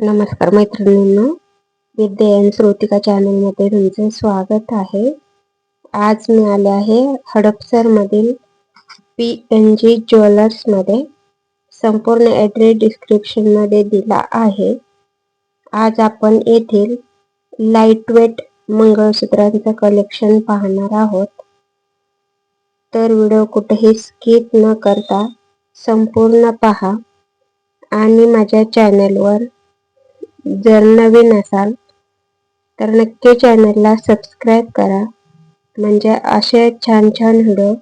नमस्कार मैत्रिणींनो विद्या श्रोतिका चॅनलमध्ये तुमचे स्वागत आहे. आज मी आले आहे हडपसरमधील पी एन जी ज्वेलर्समध्ये. संपूर्ण ॲड्रेस डिस्क्रिप्शनमध्ये दिला आहे. आज आपण येथील लाईटवेट मंगळसूत्रांचं कलेक्शन पाहणार आहोत. तर व्हिडिओ कुठेही स्किप न करता संपूर्ण पहा आणि माझ्या चॅनलवर जर नवीन असाल तर नक्की चॅनलला सबस्क्राईब करा. म्हणजे असे छान छान व्हिडिओ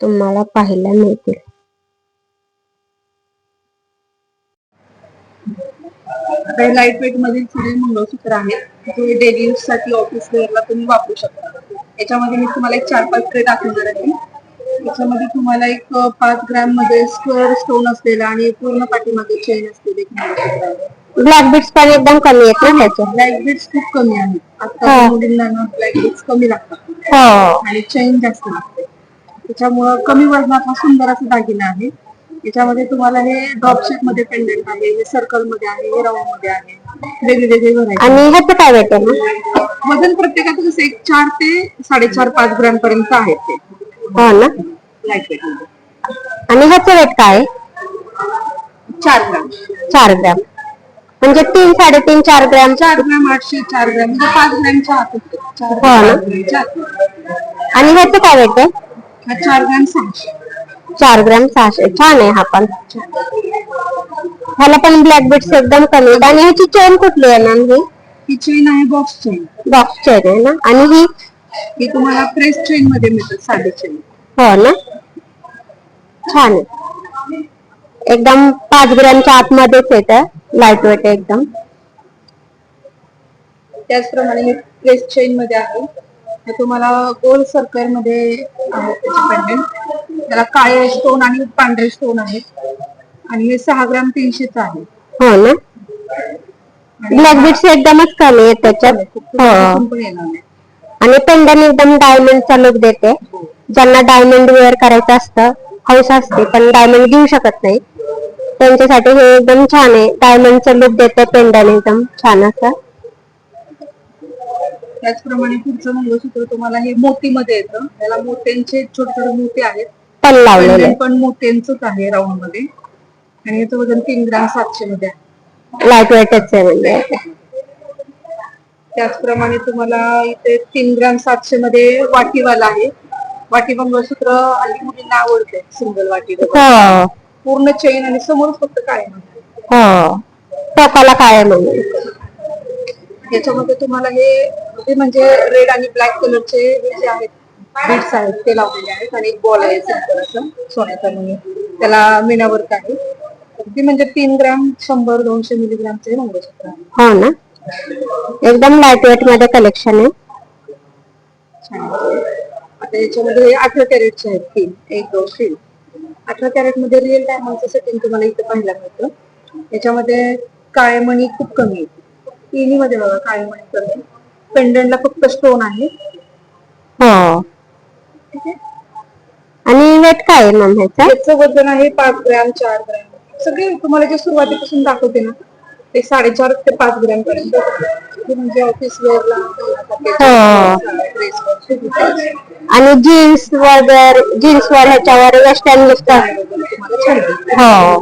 तुम्हाला पाहायला मिळतील. आता लाइट वेट मधील थोडे मंगळसूत्र आहेत जे डेली यूजसाठी ऑफिस वेअरला तुम्ही वापरू शकता. याच्यामध्ये मी तुम्हाला एक चार पाच ट्रे दाखवणार आहे. याच्यामध्ये तुम्हाला एक पाच ग्रॅममध्ये स्क्वेअर स्टोन असलेला आणि पूर्ण पाठीमागे चेन असलेले एक मंगळसूत्र आहे. ब्लॅक बिट्स पण एकदम कमी आहेत ना त्याचे. ब्लॅक बीड्स खूप कमी आहेत. आता हा. मुलींना ना ब्लॅक बीड्स कमी लागतात. हो. आणि चेन जास्त लागते. त्याच्यामुळं कमी वजनाचा सुंदर असा दागिना आहे. याच्यामध्ये तुम्हाला हे ड्रॉप शेपमध्ये पेंडेंट आहे हे सर्कलमध्ये आहे हे राऊंडमध्ये आहे. वेगवेगळे व्हरायटी आणि ह्याचं काय मग? वजन प्रत्येकाचं कसं एक चार ते साडेचार पाच ग्रॅम पर्यंत आहे ते. हो ना. लाइट वेटमध्ये. आणि ह्याचं वेट काय आहे? चार ग्रॅम. चार ग्रॅम. म्हणजे तीन साडेतीन चार ग्रॅम. चार ग्रॅम आठशे चार ग्रॅम. म्हणजे पाच ग्रॅमच्या आत होते. चार हो ना? ग्रॅमच्या आत. आणि ह्याचं काय वेट आहे? हा चार ग्रॅम सहाशे. चार ग्रॅम सहाशे. छान आहे हा पण. ह्याला पण ब्लॅक बिट्स एकदम कमी आहेत. आणि ह्याची चेन कुठली आहे मॅम ही? ही चेन आहे बॉक्स चेन बॉक्स चेन आहे ना? आणि ही? ही तुम्हाला प्रेस चेन मध्ये मिळतात साधी चेन हो ना? छान आहे. एकदम पाच ग्रॅमच्या आतमध्येच येतं. लाइट वेट आहे एकदम. त्याचप्रमाणे हे प्रेस चेन मध्ये आहे. हे तुम्हाला गोल सर्कलमध्ये पेंडेंट त्याला काळे स्टोन आणि पांढरे स्टोन आहेत. आणि हे सहा ग्राम तीनशेच आहे. हो ना? ब्लॅक बिट्स एकदमच कमी आहे त्याच्यात. हो. दिसून पण येणार नाही. आणि पेंडन एकदम डायमंडचा लुक देते. ज्यांना डायमंड वेअर करायचं असतं हौस असते पण डायमंड घेऊ शकत नाही. त्यांच्यासाठी हे एकदम छान आहे. डायमंडचं लुक देते पेंडन एकदम छान असं. त्याचप्रमाणे पुढचं मंगळसूत्र तुम्हाला हे मोतीमध्ये येतं. त्याला मोत्यांचे छोटे छोटे मोती आहेत. पण लावलेले. पण मोत्यांच आहे राऊंडमध्ये आणि याचं वजन तीन ग्राम सातशे मध्ये आहे. लाइट वेटच आहे म्हणजे. त्याचप्रमाणे तुम्हाला इथे तीन ग्राम सातशे मध्ये वाटीवाला आहे. वाटी मंगळसूत्र हल्ली मुलींना आवडते सिंगल वाटी वगैरे. हो. पूर्ण चेन आणि समोर फक्त काय हो. टोकाला काय म्हणून याच्यामध्ये तुम्हाला हे हे म्हणजे रेड आणि ब्लॅक कलरचे हे जे आहेत बीट्स आहेत ते लावलेले आहेत आणि एक बॉल आहे सिंपल असं सोन्याचा म्हणून त्याला मीना वर्क आहे. अगदी म्हणजे तीन ग्राम शंभर दोनशे मिलीग्रामचे मंगळसूत्र आहे. हो ना. एकदम लाइट वेटमध्ये कलेक्शन आहे. छान आहे. आता याच्यामध्ये अठरा कॅरेटचे आहेत तीन. एक दोन तीन. अठरा कॅरेटमध्ये रिअल डायमंडचं सेटिंग तुम्हाला इथे पाहायला मिळतं. याच्यामध्ये काळे मणी खूप कमी आहेत तिन्ही मध्ये बघा काळे मणी कमी पेंडंटला फक्त स्टोन आहे. हो. आणि वेट काय आहे मॅम ह्याचा? वजन आहे पाच ग्रॅम चार ग्रॅम. सगळे तुम्हाला जे सुरुवातीपासून दाखवते ना ते साडेचार ते पाच ग्रॅम पर्यंत म्हणजे ऑफिस वेअरला आणि जीन्स वगैरे जीन्स वर ह्याच्यावर वेस्टर्न. हो.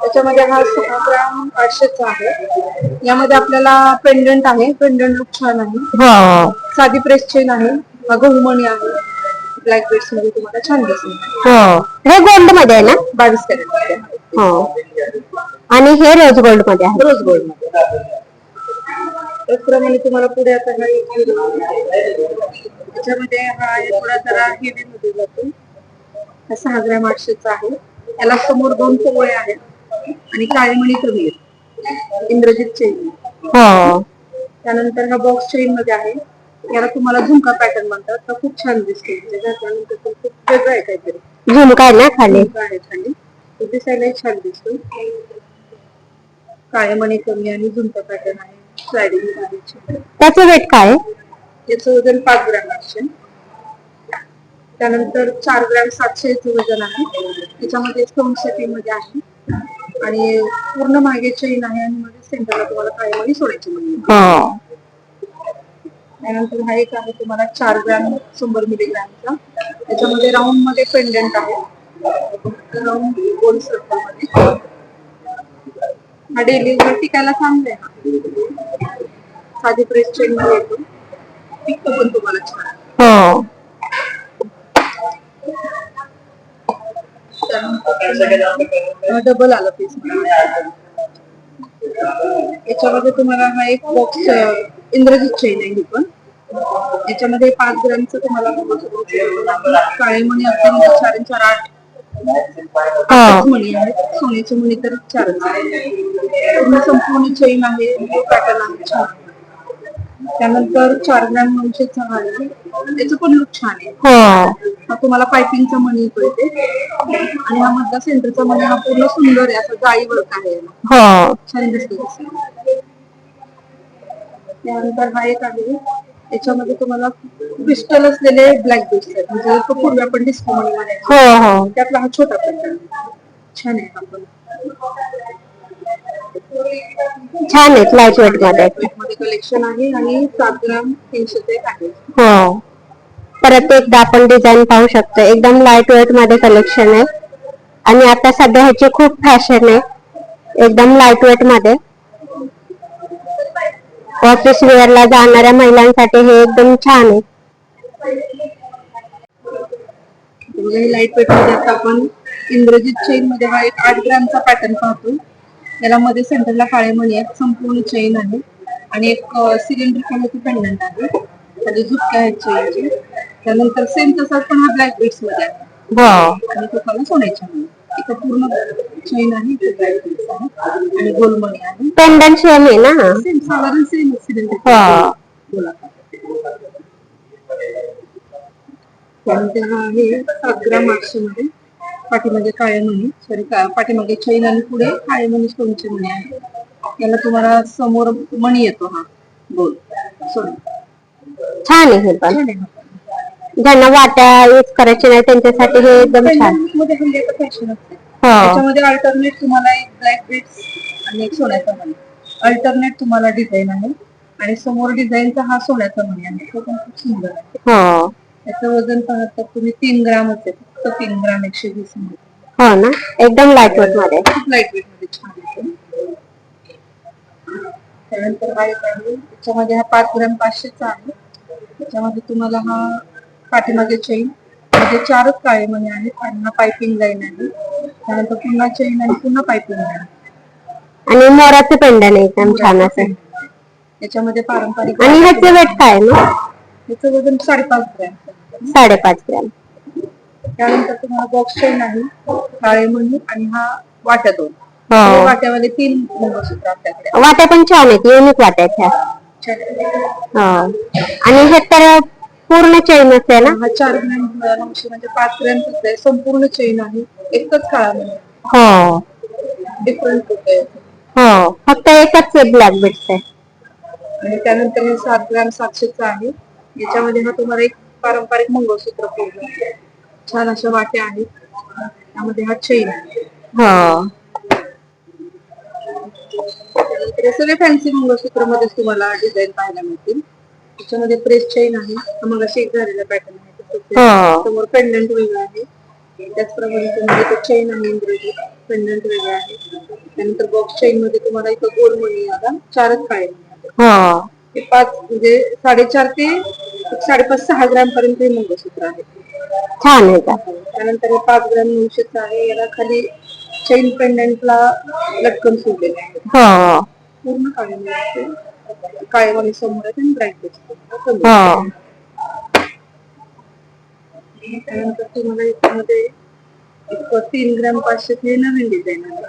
त्याच्यामध्ये हा सहा ग्राम आठशेचा आहे. यामध्ये आपल्याला पेंडंट आहे. पेंडंट लुक छान आहे. हो. साधी प्रेस चेन आहे. गहुमणी आहे. ब्लॅक बेड्समध्ये तुम्हाला छान दिसेल. हो. हे गोल्डमध्ये आहे ना? बावीस कॅरेट हो. आणि हे रोज गोल्डमध्ये आहे. रोज गोल्डमध्ये. त्याचप्रमाणे तुम्हाला पुढे आता हा एक हिरो त्याच्यामध्ये हा आहे थोडा जरा हेवी मध्ये जातो हा सहा ग्रॅम आठशेचा आहे. याला समोर दोन पोळे आहेत आणि काळे मणी कमी आहेत इंद्रजित चेन हो. त्यानंतर हा बॉक्स चेन मध्ये आहे. याला तुम्हाला झुमका पॅटर्न म्हणतात. तर खूप छान दिसते. म्हणजे घातल्यानंतर पण खूप वेगळं आहे काहीतरी. झुमका आहे ना खाली? झुमका आहे खाली. तो दिसायलाही छान दिसतो. काळे मणी कमी आणि झुमका पॅटर्न आहे. स्लायडिंग आहे. त्याचं वेट काय? आहे? याचं वजन पाच ग्रॅम असते. त्यानंतर चार ग्रॅम सातशेचं वजन आहे. त्याच्यामध्ये स्टोन सेटिंगमध्ये आहे. आणि पूर्ण मागे चेन आहे आणि मध्ये सेंटरला तुम्हाला काळेमणी सोडायची मणी हो. त्यानंतर हा एक आहे तुम्हाला चार ग्रॅम शंभर मिलीग्रॅमचा. त्याच्यामध्ये राऊंडमध्ये पेंडंट आहे. राऊंड गोल सर्कलमध्ये. हा डेली टिकायला चांगले हा साधी प्रेस चेन मध्ये येतो टिकतो पण तुम्हाला छान. हो. त्यानंतर डबल आलं पीस याच्यामध्ये तुम्हाला हा एक बॉक्स इंद्रजित चेन आहे ही पण. याच्यामध्ये पाच ग्रॅमचं तुम्हाला काळे मणी अगदी म्हणजे चार चार आठ. मणी आहेत. सोन्याचे मणी तर चारच. आहेत पूर्ण संपूर्ण चेन आहे पॅटर्न आहे. छान त्यानंतर चार ग्रॅम नऊशेचा आहे. त्याचं पण लुक छान आहे. हो. हा तुम्हाला पायपिंगचा मणी येतो इथे आणि हा मधला सेंटरचा मणी हा पूर्ण सुंदर आहे. असं जाळी वर्क आहे. हो. छान दिसतो. त्यानंतर हा एक आहे. याच्यामध्ये तुम्हाला क्रिस्टल असलेले ब्लॅक बीट्स आहेत. म्हणजे तो पूर्वी आपण डिस्को मणी म्हणायचो. हो हो. त्यातला हा छोटा प्रकार छान आहे हा पण. छान आहेत लाइट वेटमध्ये कलेक्शन आहे आणि सात ग्राम तीनशे आहे हो. परत एकदा आपण डिझाईन पाहू शकतो. एकदम लाइट वेटमध्ये कलेक्शन आहे. आणि आता सध्या ह्याची खूप फॅशन आहे. एकदम लाइट वेटमध्ये. ऑफिस वेअरला जाणाऱ्या महिलांसाठी हे एकदम छान आहे. म्हणजे लाइट वेटमध्ये आता आपण इंद्रजित चेन मध्ये हा एक आठ ग्रामचा पॅटर्न पाहतो याला मध्ये सेंटरला काळे मणी आहेत संपूर्ण चेन आहे. आणि एक सिलेंड्रिकल पेंडंट आहे. त्याचे झुपके आहेत चेनचे त्यानंतर सेम तसाच पण हा ब्लॅक बीट्समध्ये आहे. आणि तो कलर सोन्याच्या मणी इथं पूर्ण चेन आहे इथे ब्लॅक बीट्स आहे आणि गोलमणी आहे. पेंडंट सेम आहे ना? सेम साधारण सेम सिलेंड्रिकल हो गोलाकार. त्यानंतर हा आहे सात ग्राम आठशे मध्ये. पाठीमागे काळे मणी सॉरी पाठीमागे चैन आणि पुढे काळे मणी स्टोनचे मणी आहे याला तुम्हाला समोर मणी येतो हा गोल सोड छान आहे हे पण. ज्यांना वाट्या यूज करायची नाही त्यांच्यासाठी हे एकदम छान. Pendant मध्ये हल्ली आता फॅशन असते. हो. त्याच्यामध्ये अल्टरनेट तुम्हाला एक ब्लॅक बीट्स आणि एक सोन्याचा मणी. अल्टरनेट तुम्हाला डिझाईन आहे. आणि समोर डिझाईनचा हा सोन्याचा मणी आहे. तो पण खूप सुंदर आहे. हो. त्याचं वजन पाहता तुम्ही तीन ग्रामच आहे. फक्त तीन ग्राम एकशे वीस हो ना? एकदम लाइट वेटमध्ये. खूप लाइट वेटमध्ये छान त्यानंतर हा एक आहे त्याच्यामध्ये हा पाच ग्राम पाचशेचा आहे. त्याच्यामध्ये तुम्हाला हा पाठीमागे चेन मध्ये चारच काळे मणी आहेत आणि हा पायपिंग लाईन आहे. त्यानंतर पुन्हा चेन आणि पुन्हा पायपिंग लाईन आणि मोराचं पेंडन एकदम छान असं. याच्यामध्ये पारंपरिक आणि ह्याचं वेट काय ना याचं वजन साडेपाच ग्रॅम. साडेपाच ग्रॅम. त्यानंतर तुम्हाला बॉक्स चेन आहे काळे मणी आणि हा वाट्या दोन. हो. वाट्यामध्ये तीन मंगळसूत्र आपल्याकडे वाट्या पण छान आहेत युनिक वाट्या आहेत ह्या. हो. आणि हे तर पूर्ण चेन आहे ना? हा चार ग्रॅम नऊशे म्हणजे पाच ग्रॅम आहे. संपूर्ण चेन आहे. एकच काळा म्हणजे हो. डिफरंट होते हो. फक्त एकच ब्लॅक आहे. आणि त्यानंतर हे सात ग्रॅम सातशेचा आहे. याच्यामध्ये हा तुम्हाला एक पारंपरिक मंगळसूत्र पूर्ण छान अशा वाट्या आहेत. त्यामध्ये हा चेन आहे हो. त्यानंतर हे सगळे फॅन्सी मंगळसूत्र मध्येच तुम्हाला डिझाईन पाहायला मिळतील. त्याच्यामध्ये प्रेस चेन आहे. हा मग अशी एक झालेला पॅटर्न आहे. हो. समोर पेंडंट वेगळं आहे. त्याचप्रमाणे तुम्हाला इथं चेन आहे इंग्रजी पेंडंट वेगळं आहे. त्यानंतर बॉक्स चेन मध्ये तुम्हाला इथं गोल मणी आला चारच. हो. हे पाच म्हणजे साडेचार ते साडेपाच सहा ग्रॅम पर्यंत हे मंगळसूत्र आहे. छान आहे का? त्यानंतर हे पाच ग्रॅम नऊशेचं आहे. याला खाली चेन पेंडंटला लटकन सोडलेलं आहे. हो. पूर्ण काळे मणी असते. काळे मणी समोर आहेत आणि ब्राईट हो. त्यानंतर तुम्हाला याच्यामध्ये एक तीन ग्रॅम पाचशे हे नवीन डिझाईन आहे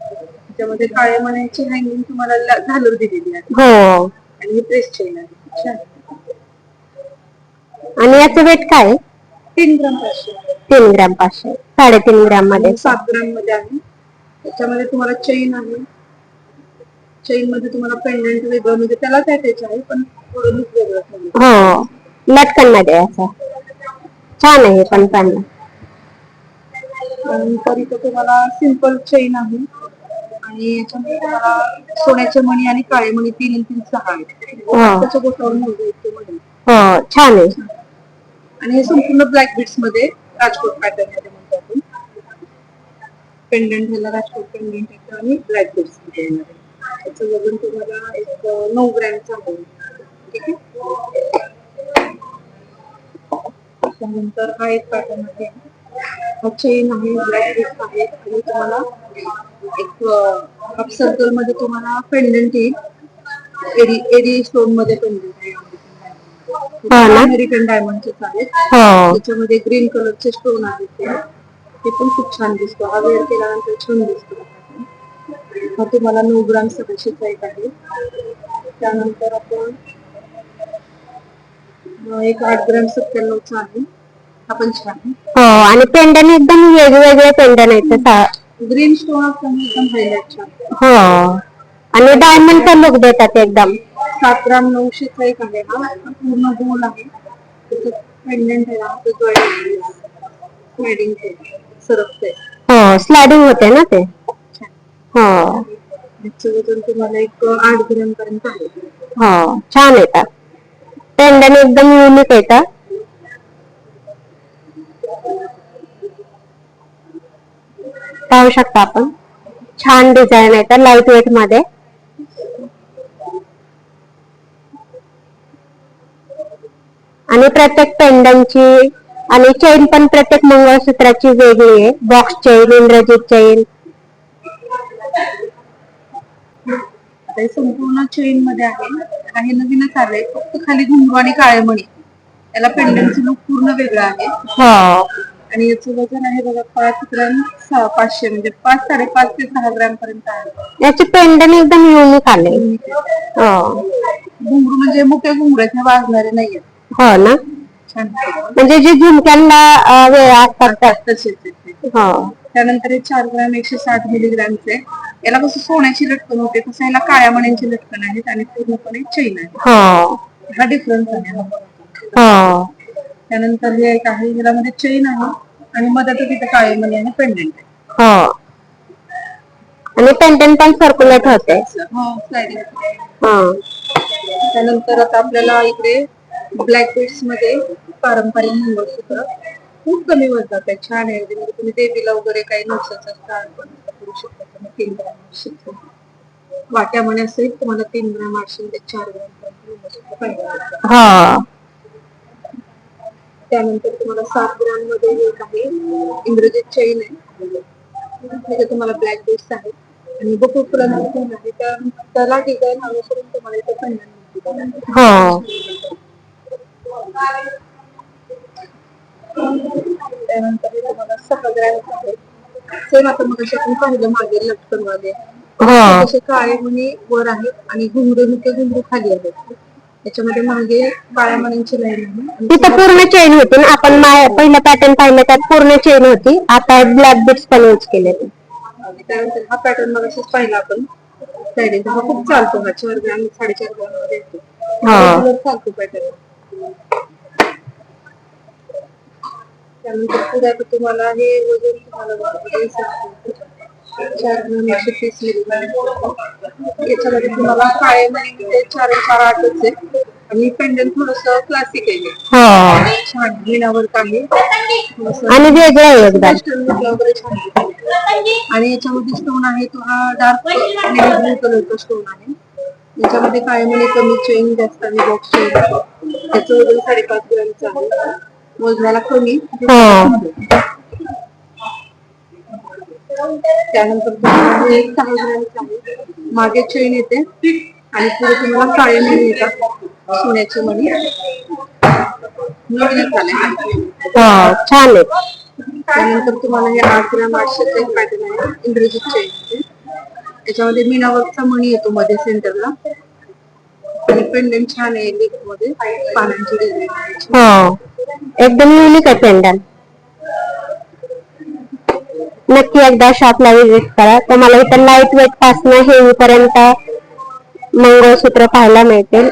त्याच्यामध्ये काळ्या मण्याची हँगिंग तुम्हाला झालर दिलेली आहे. हो. आणि ही प्रेस चेन आहे. आणि याचं वेट काय? आहे? तीन ग्राम पाचशे तीन ग्रॅम पाचशे. साडेतीन ग्रॅममध्ये. सात ग्राममध्ये आहे त्याच्यामध्ये तुम्हाला चेन आहे. चेन मध्ये तुम्हाला पेंडंट वेगळं म्हणजे त्यालाच अटॅच आहे पण थोडं लूक वेगळं. हो. लटकनमध्ये असं छान आहे हे पण चांगलं त्यानंतर इथं तुम्हाला सिंपल चेन आहे. आणि याच्यामध्ये तुम्हाला सोन्याचे मणी आणि काळे मणी तीन तीन सहा आहेत. हा. त्याच्या हो. छान आहे. आणि हे संपूर्ण ब्लॅक बीट्समध्ये राजकोट पॅटर्नमध्ये म्हणतो आपण. पेंडंट ह्याला राजकोट पेंडंट येतं आणि ब्लॅक बीट्समध्ये येणार आहे. त्याचं वजन तुम्हाला एक नऊ ग्रॅमचं आहे. ठीक आहे? त्यानंतर हा एक पॅटर्न आहे. हा चेन आहे ब्लॅक बीट्स आहेत आणि तुम्हाला एक हाफ सर्कलमध्ये तुम्हाला पेंडंट येईल. एडी एडी स्टोनमध्ये पेंडंट आहे ना? अमेरिकन डायमंडचेच आहेत. हो. त्याच्यामध्ये ग्रीन कलरचे स्टोन आहेत ते. ते पण खूप छान दिसतो. हा वेअर केल्यानंतर छान दिसतो. हा तुम्हाला नऊ ग्राम सदस्यचा एक आहे. त्यानंतर आपण अं, एक आठ ग्राम सत्त्याण्णवचा आहे. हा पण छान आहे. हो आणि पेंडन एकदम वेगवेगळे पेंडन आहेत. ग्रीन स्टोन असताना एकदम हायलाइट छान हो. आणि डायमंडचा लुक देतात एकदम. सात ग्राम नऊशेचा एक आहे हा. हा पूर्ण गोल आहे. पेंडंट आहे ते स्लायडिंग सरकते हो स्लायडिंग होते ना ते? हो. तुम्हाला एक आठ ग्राम पर्यंत आहे. हो छान येतात पेंडन एकदम युनिक येतात पाहू शकता आपण. छान डिझाईन येतात लाइट वेटमध्ये. आणि प्रत्येक पेंडनची आणि चेन पण प्रत्येक मंगळसूत्राची वेगळी आहे. बॉक्स चेन इंद्रजीत चेन संपूर्ण चेन मध्ये आहे. काही नवीनच आलंय. फक्त खाली घुंगरू आणि काळे मणी याला पेंडंटचं लुक पूर्ण वेगळं आहे. हो. आणि याचं वजन आहे बघा पाच ग्राम सहा पाचशे. म्हणजे पाच साडेपाच ते सहा ग्राम पर्यंत आहे. याचे पेंडन एकदम युनिक आले. हो. घुंगरू म्हणजे मुके घुंगरू आहेत. हे वाजणारे नाहीये हो ना? म्हणजे जे झुमक्यांना वेळ असतात. हो. त्यानंतर हे चार ग्राम एकशे साठ मिलीग्रामचे. याला कसं सोन्याची लटकन होते तसं याला काळ्या मण्यांची लटकन आहेत आणि पूर्णपणे चैन आहे हो. हा डिफरन्स आहे हो. त्यानंतर हे एक आहे ह्यामध्ये चेन आहे आणि मधात तिथे काळे मणी आणि पेंडंट आहे. हो. आणि पेंडन पण सर्क्युलेट होते. हो. हो. त्यानंतर आता आपल्याला इकडे ब्लॅक बीड्समध्ये पारंपरिक मंगळसूत्र खूप कमी वजनात आहे छान आहे म्हणजे तुम्ही देवीला वगैरे काही स्थान पण करू शकता. तुम्ही तीन ग्राम आठशेचं. वाट्यामध्ये असेल तुम्हाला तीन ग्राम आठशे म्हणजे चार ग्राम पाहिजे हो. त्यानंतर तुम्हाला सात ग्राममध्ये एक आहे इंग्रजीत चैन आहे. त्याचे तुम्हाला ब्लॅक बीड्स आहेत. आणि बकुळफुलांचं फुल आहे. त्या त्याला डिझाईन अनुसरून तुम्हाला इथे मिळतील. हो. त्यानंतर हे. तुम्हाला सहा ग्रॅम आहे सेम आता मग आपण पाहिलं मागे लटकनमध्ये हो तसे काळे मणी वर आहेत आणि घुंगरू मुके घुंगरू खाली आहेत. त्याच्यामध्ये मागे काळ्या मण्यांची लाईन आहे. आणि तिथं पूर्ण चेन होती ना? आपण मा- पहिलं पॅटर्न पाहिलं त्यात पूर्ण चेन होती. आता ब्लॅक बिट्स पण यूज केले. त्यानंतर हा पॅटर्न मग असेच पाहिला आपण. साईडिंग हा खूप चालतो. हा चार ग्रॅम साडेचार ग्रॅममध्ये येतो. हा. चालतो पॅटर्न त्यानंतर पुढे आता तुम्हाला हे वजन तुम्हाला. चार ग्रॅम एकशे तीस मिलीग्रॅम याच्यामध्ये तुम्हाला काळे मणी ते चार चार आठच आहे. आणि पेंडंट थोडस क्लासिक आहे हो. छान आहे थोडंसं आणि वेगळं आहे वगैरे छान. आणि याच्यामध्ये स्टोन आहे तो हा डार्क ब्लू कलरचा स्टोन आहे. याच्यामध्ये काळे मणी कमी चेन जास्त आणि बॉक्स चेन त्याचं वजन साडेपाच ग्रॅमचं आहे. वजनाला कमी हो. त्यानंतर एक मागे चेन येते. आणि पुढे तुम्हाला काळे मणी येतात. सोन्याचे मणी. हो छान आहे त्यानंतर तुम्हाला हे आठ ग्राम आठशेचं एक पॅटर्न आहे. इंग्रजीत चेन त्याच्यामध्ये मीनावर्कचा मणी येतो मध्ये सेंटरला आणि पेंडंट छान आहे लिपमध्ये. पानांची डिझाईन एकदम युनिक आहे नक्की एकदा शॉपला व्हिजिट करा. तुम्हाला इथं लाइट वेटपासून हेवी पर्यंत मंगळसूत्र पाहायला मिळतील.